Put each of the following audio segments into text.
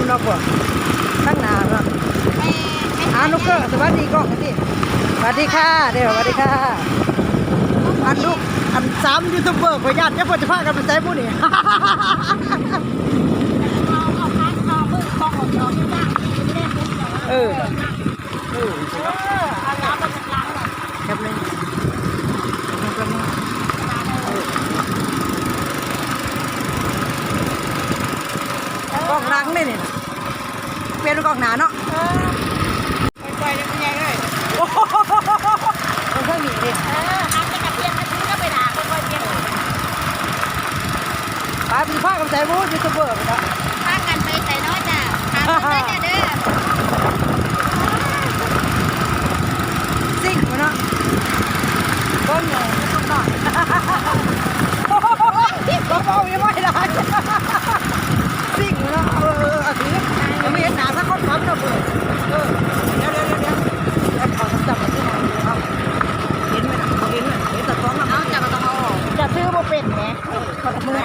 มันเนาะพวกตั้งหนาเนาะไปไปอานุกเกอร์สวัสดีกล้องกันดิสวัสดีค่ะเดี๋ยวสวัสดีค่ะอันลูกอันสามยูทูบเบอร์ขออนุญาตจะพอจะพากันไปใช้ผู้นี่เอาเอาพักเอามือกองออกจากที่จ้างที่ไม่ได้ปุ๊บเดี๋ยว เออเออ เออเอาน้ำมาจากล้างหน่อย แคบเลยมันก็มาอกล้องหลังนี่นี่เปลี่ยนเป็นกล้องหนาเนาะ เออไปๆเลยคุณยายเลย โอ้โหมันเครื่องหนีดิ เออทำไปกับเพียงซื้อก็ไปด่าค่อยๆเพียง ไปเป็นผ้ากับใช้ผู้ยูทูบเบอร์ไปเนาะพากันไปใส่น้อยจ้ะถามเพื่อนเด้อซิ่งมาเนาะก้นเลยก้นหน่อยโอ้โหกระเป๋ายังไม่ได้ซิ่งมาเนาะเออเออถือยังไม่เห็นหนาสักคนครับเนาะเบอร์เออเดี๋ยวเดี๋ยวเดี๋ยวเดี๋ยวแล้วขอจับมาที่ไหนเอาเห็นไหมนะเห็นไหมเห็นแต่ท้องนะ เอาจับมาต้องเอาออกจะซื้อบ่เป็นแหม ขอมือ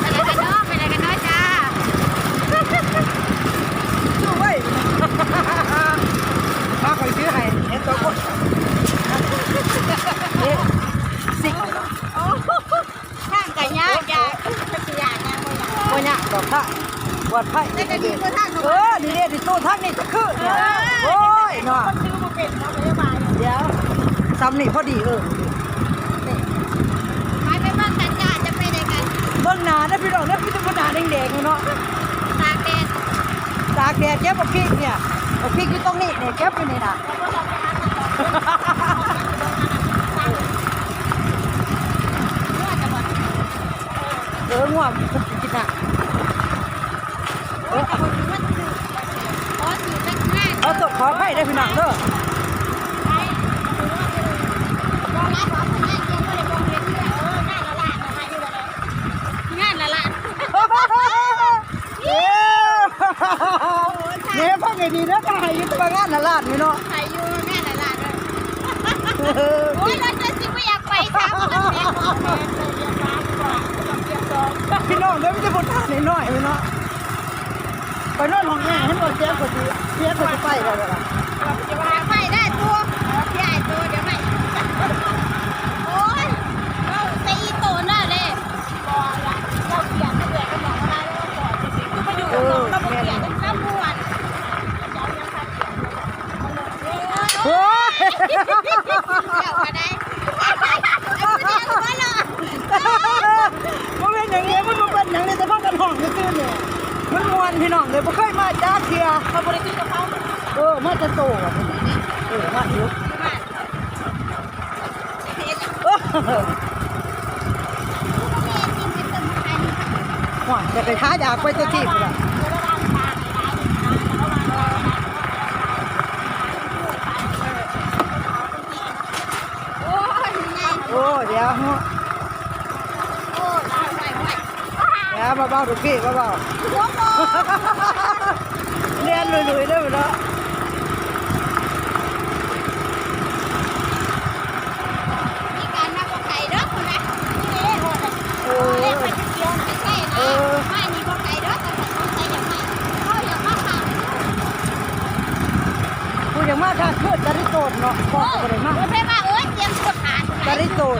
ไปเลยกันเนาะไปเลยกันเนาะจ้า สู้ไว้มาคอยซื้อให้เห็นตัวคนเอ๊ะซิ่งมาเนาะ โอ้ข้างกันยากยากจะสิยากยาก บ่ากโอ้ยดอกค่ะปวดไผ่แต่ก็ดีกว่าทาเออนี่เนี่ยที่ตู้ทั้งนี่จะคือเนี่ยโอ้ยเนาะเป็นเนาะเดี๋ยวซ้ำนี่พอดีเออไปบ้านกันจ้าจะไปไหนกันเบิ่งหนานะพี่น้องนะพี่ต้องหนาแดงๆเนาะตากแดดตากแดดเจ็บเอาพริกเนี่ยเอาพริกอยู่ตรงนี้เนี่ยเจ็บอยู่นี่นะแล้วก็ลองไปหากันะเออง่วงกินอะ โอ้ยแต่คนนี้มันคือขอถือเป็นห้า เอาตกข อไผ่ได้พี่น้องเด้อไปรอรับของคนนี้ยังไม่ได้บอกเรียนเพื่อเอองานละล้านนะคะอเลยงานละล้านเอ้เนี่ยพ่อไงดีนะก็ให้อยุติงานละลาดนี่เนาะใครอยู่งานละลานเลยโอ้ยเราจะสิไม่อยากไปสามคนแม่ของแม่เลยเรียนร้านก่อนเรียนสองพี่น้องเด้อมันจะบนท่าหน่อยๆเนาะไปนอนห้องแอร์ให้หมดเสียกว่าที่เสียกว่าที่ไปเลยล่ะ เดี๋ยวมาไม่ได้ตัวพี่ไอ้ตัวเดี๋ยวไม่โอ้ยเราตีโตน่ะเลยบอละเราเปลี่ยนเปลี่ยนก็มองอะไรแล้วก่อนคือมาอยู่กับน้องเราเปลี่ยนเป็นข้ามวน โอ้ย เดี๋ยวมาได้เดี๋ยวมาเลย มันเป็นอย่างนี้มันเป็นอย่างนี้แต่พ่อกันห้องก็คือเนี่ยมันมวนพี่น้องเลยบ่เคยมาจ้า เทียเขาบริกินกับเขาเออมาจะโตอะเออมาอยู่บ้านเออว่าจะไปหาอยากไปตัวที่พุ่นล่ะโอ้ยไงโอ้เดี๋ยวโอ้ยไหวไหวไหวเดี๋ยวเบาๆดูพี่เบาหัวโมๆเรียนลุยๆเด้อเนาะมีการมาบอกไก่เด้อคุณ นะนี่เองโอ้เล่ยนไปเดียวไม่ใช่นะไม่มีบอกไก่เด้อแต่เขาใช้อย่างไม่เขาอย่างมาค่ะกูยังมาทางขึ้นจะได้โตดเนาะพ่อโอ้ก็บ่ได้มาไม่ใช่ว่าเอ้ยเตรียมกดขาจะได้โตด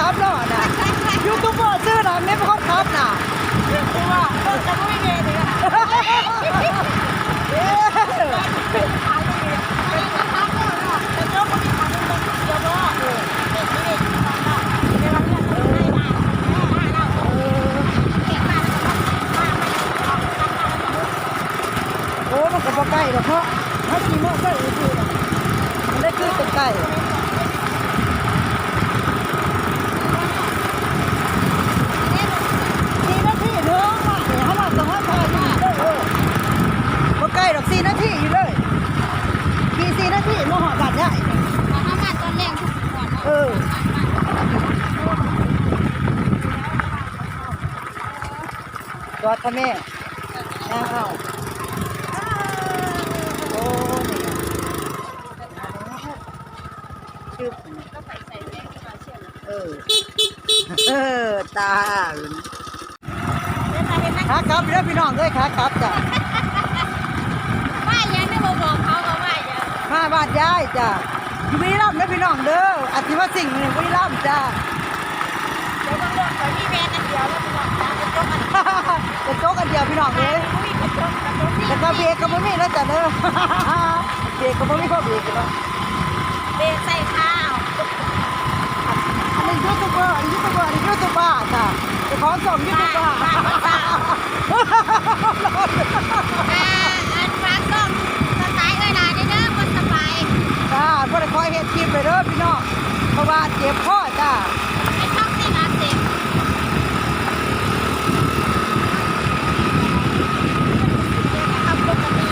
ซัหรอน่ะยูทูบเบอร์ซื้อน้ำไม่พป็นคครับน่ะคือว่าเปิดกันไม่เงี้ยเลยอะโอ้มันก็บ่ใกล้หรอกเพราะถ้าขี่มอเตอร์ไซค์อยู่มันได้คือเป็นใกล้ วก็อดท่าแม่ย่างเข้าโอ้นี่ชื่อก็ใส่ใส่แม่ก็เชื่อเลยเออ เออ ตาเดี๋ยวใส่เห็นไหมขากลับเด้อพี่น้องเอ้ยขากลับจ้ะว่ายังไม่บอกบอกเขาก็ว่ายังมาบ้านยายจ้ะอยู่บุรีรัมย์เด้อพี่น้องเด้ออธิวสิ่งห์นี่บุรีรัมย์จ้ะ กันเดียวแล้วไปบอกนะไปจบกันจะโจ๊กกันเดียวพี่น้องเอ้ยอุ้ยไปจบกันจบนี่แต่ก็เบรกก็บ่มีแล้วจ้ะเด้อเบรกก็บ่มีพอเบรกเนาะเบรกใส่ข้าวอันนี้ยูทูบเบอร์อันนี้ยูทูบเบอร์อันนี้ยูทูบเบอร์จ้ะเจ้าของส่งยูทูบเบอร์อ่าอันฟ้าส้มสไตล์เอ้ยนายเด้อคนสบายจ้าบ่ได้คอยเฮ็ดคลิปเลยเด้อพี่น้องเพราะว่าเจ็บคอจ้า ไอ้ช่องนี่นะเด็กทำปกติ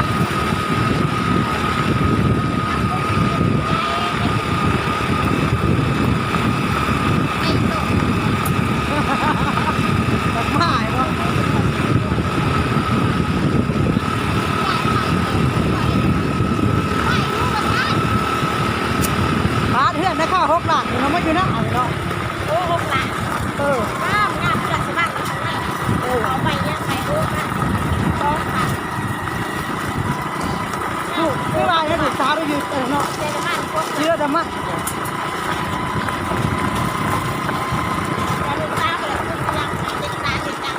ไอ้ตัว ดอกไม้เนาะ บ้านเฮือนนะคะหกหลังเนาะมันอยู่หน้าเอาเนาะ โอ้โหหลาน เออ งามงามเพื่อนสมัครเออเอาไปยังไงโอ้นะต้องค่ะ ถูกไม่ว่าเนี่ยถูกสาว เออเนาะเยอกันพวกเชื่อแต่มัน ลูกสาวไปแล้วลูกสาวเด็กตาเด็กจัง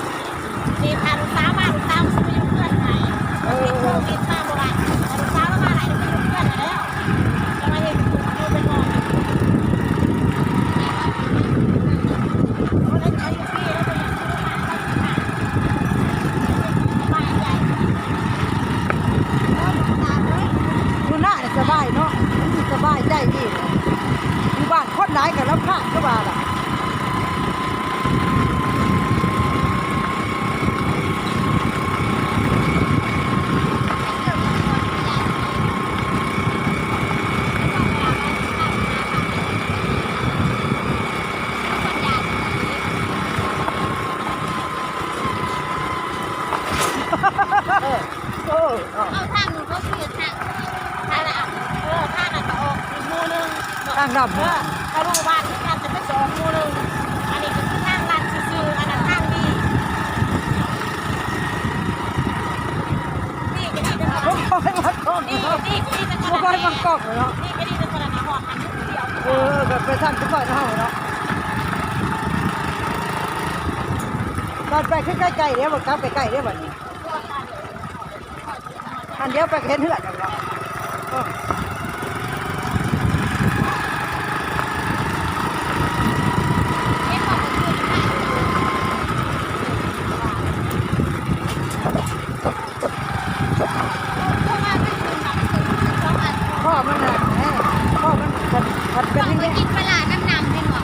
นี่พาลูกสาวมาลูกสาวไปอยู่เพื่อนไหน เอ เป็นโค อ วิดมาบ่ได้ลูกสาวมาไหนไปอยู่เพื่อนแล้วจะมาเห็นคุณอยู่เป็นหมอเขาเล่นอายุพี่แล้วเป็นยังไงบ้านใหญ่ตาเลย อยู่หน้าเนี่ยสบายเนาะมันสบายใจดีอยู่บ้านคนไหนกับรับข้างก็ว่าล่ะ เออเออเนาะ เอาทางนึงเขาคือทางทางละเออทางละจะออกอีกมูนึง ทางดำ เออถ้าลูกบ้านที่การจะไปสองมูนึงอันนี้ก็คือทางลัดซื่อๆอันนั้นทางดีนี่ก็ดี นะบ่คอยมากล้องนี่เนาะนี่ก็ดีนะบ่คอยมากล้องเนาะนี่ก็ดีนะคนละหอดหันเดียวเออแบบไปทางทุกคนเฮาเนาะตอนไปขึ้นใกล้ๆเดี๋ยวบ่กลับไปใกล้เดี๋ยวบัดนี้อันเดียวไปเห็นเหือดแล้วเนาะเออ เอ๊ะบอกคือทางเพราะว่าเป็นคนแบบสองอัน พ่อมันน่ะแม่พ่อมันผัดผัดเป็น ต้อง อย่าง ไป เงี้ย กินปลาน้ำหนังเป็นหรอ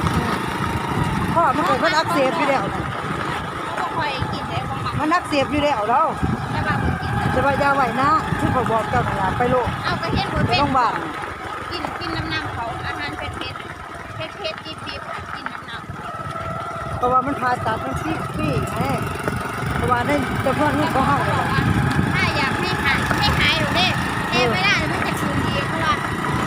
พ่อมันเกิดมันอักเสบอยู่แล้วนะ เขาบอกคอยกินได้บ้าง มันอักเสบอยู่แล้วแล้วแต่ว่าบ่กินจะไปยาไหวนะที่ผมบอกเจ้าหน้าไปโลกเอากระเทียมหัวไปเป็ดโรงพยาบาลกินกินน้ำน้ำเขาอาหารเผ็ดเผ็ดเผ็ดเผ็ดจีบจีบกินน้ำน้ำเพราะว่ามันผ่าตัดมันซี่ซี่ไงเพราะว่าในจำนวนเงินของเขาเฮาบอกว่าถ้าอยากให้หายให้หายหนูเด้เอไม่ได้มันจะคืนดีเพราะว่า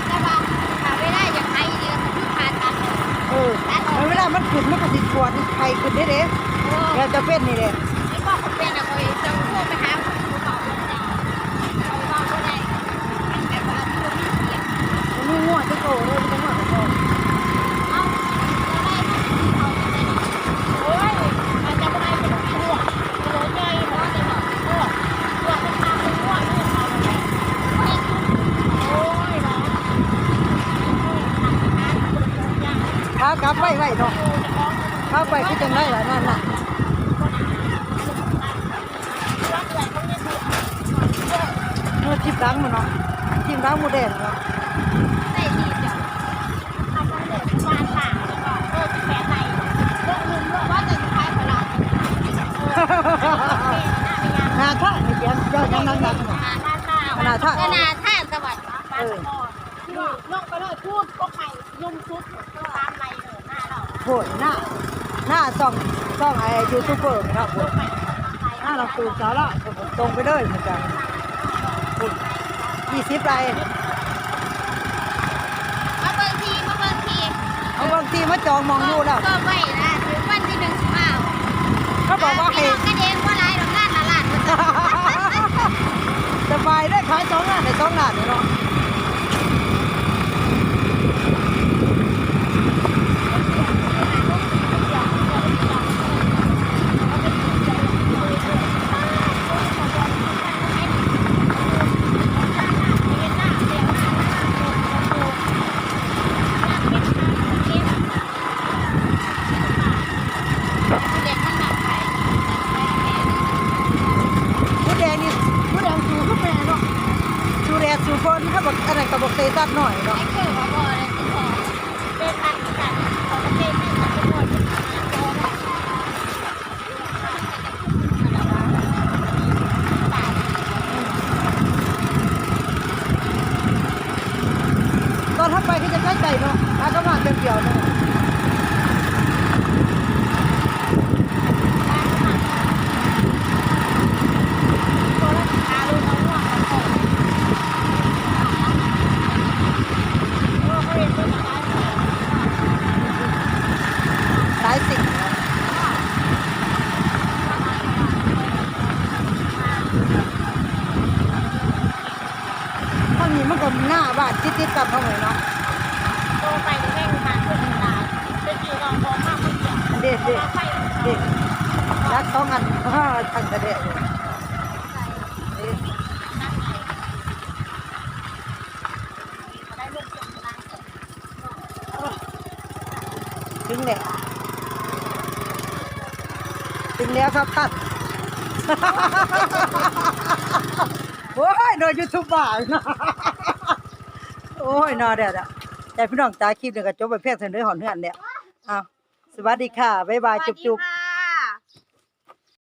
แต่ว่าถ้าไม่ได้อยากหายดีก็คือผ่าตัดเลยเออแล้วเวลามันขึ้นมันก็สิปวดไข้ขึ้นได้เด้โอ้ แล้วจะเป็นนี่แหละ ไม่บอกเขาเป็นอะเขาจะโทรไปหาเขาบอกว่าได้เขาบอกว่าได้มันแบบว่าตัวมีเสียง มันมีง่วงจะโตเลยมันจะง่วงจะโต เอาจะได้เอาจะได้โอ้ยอาจจะไม่ได้เป็นหัวโดนใจเพราะจะแบบโอ้ตัวจะพาไปหัวลูกเขาเลยโอ้ยเนาะ ขากลับไปไว้เนาะขาไปคือจังไดล่ะนั่นน่ะเมื่อจิบดังมันเนาะจิบดังหมูแดงเนาะหนาท่าไม่เสียงเจ้ายังนั่งดังเนาะนาท่าสวัสดิ์บ้านพ่อลงไปเลยพูดก็ไปยุ่งซุปตามไรเลย หน้าเราโหดหน้าหน้าส่องส่องไอ้ยูทูบเบอร์เนาะโหดไปหน้าถ้าเราปลูกสาระตรงไปเลยเหมือนกันยี่สิบไรมาเบิ่งทีมาเบิ่งทีเอาบางทีมาจองมองอยู่แล้วก็ไว้นะถึงวันที่หนึ่งสิบห้าเขาบอกว่าให้พี่น้องกันเองว่าไรดอกงานละลานมันจะสบายได้ขายสองงานในสองงานเนาะผู้แดงนี่ผู้แดงสูขึ้นแม่เนาะสูแดงสูฝนถ้าบอกอะไรกับบอกเตตัดหน่อยเนาะ ตอนทับไปก็จะใช้ใจเนาะอากามาเต็มเดียวเนาะสายสิ่งข้างนี้มันก็หน้าบ้านติดๆกันเข้าไปเนาะเด็ดเด็ดเด็ดรักต้องกันฮ่าทางกระเด็ด ถึงแล้วถึงแล้วครับท่านโอ้ยโดนยูทูบบ้านโอ้ยนอเด็ดอะแต่พี่น้องตาคลิปเนี่ยก็จบไปเพียงเท่านี้หอนเหือนเนี่ยอ้าวสวัสดีค่ะ บ๊ายบาย จุ๊บ